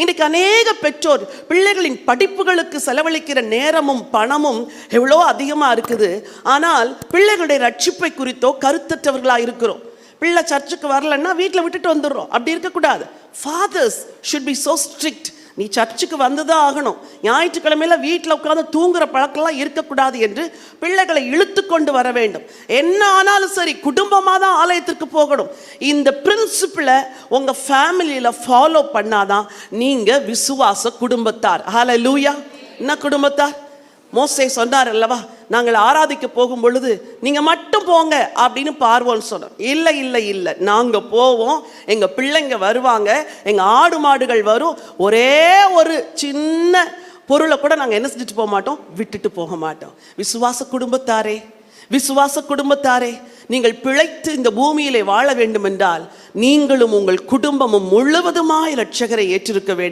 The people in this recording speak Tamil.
இன்றைக்கு அநேக பெற்றோர் பிள்ளைகளின் படிப்புகளுக்கு செலவழிக்கிற நேரமும் பணமும் எவ்வளோ அதிகமாக இருக்குது. ஆனால் பிள்ளைகளுடைய ரட்சிப்பை குறித்தோ கருத்தற்றவர்களாக இருக்கிறோம். பிள்ளை சர்ச்சுக்கு வரலன்னா வீட்டில் விட்டுட்டு வந்துடுறோம். அப்படி இருக்கக்கூடாது. Fathers should be so strict நீ சர்ச்சுக்கு வந்துதான் ஆகணும். ஞாயிற்றுக்கிழமையில வீட்டில் உட்காந்து தூங்குற பழக்கம்லாம் இருக்கக்கூடாது என்று பிள்ளைகளை இழுத்து கொண்டு வர வேண்டும். என்ன ஆனாலும் சரி குடும்பமாக தான் ஆலயத்திற்கு போகணும். இந்த பிரின்சிப்பிளை உங்கள் ஃபேமிலியில் ஃபாலோ பண்ணாதான் நீங்கள் விசுவாச குடும்பத்தார். ஹால லூயா என்ன குடும்பத்தார்? மோசே சொன்னார் அல்லவா நாங்கள் ஆராதிக்க போகும் பொழுது நீங்கள் மட்டும் போங்க அப்படின்னு பார்வோன்னு சொன்னோம் இல்லை இல்லை இல்லை நாங்கள் போவோம். எங்கள் பிள்ளைங்க வருவாங்க. எங்கள் ஆடு மாடுகள் வரும். ஒரே ஒரு சின்ன பொருளை கூட நாங்கள் என்ன செஞ்சுட்டு போக மாட்டோம்? விட்டுட்டு போக மாட்டோம். விசுவாச குடும்பத்தாரே விசுவாச குடும்பத்தாரே நீங்கள் பிழைத்து இந்த பூமியிலே வாழ வேண்டும் என்றால் நீங்களும் உங்கள் குடும்பமும் முழுவதுமாய் இரட்சகரை ஏற்றிருக்க வேண்டும்.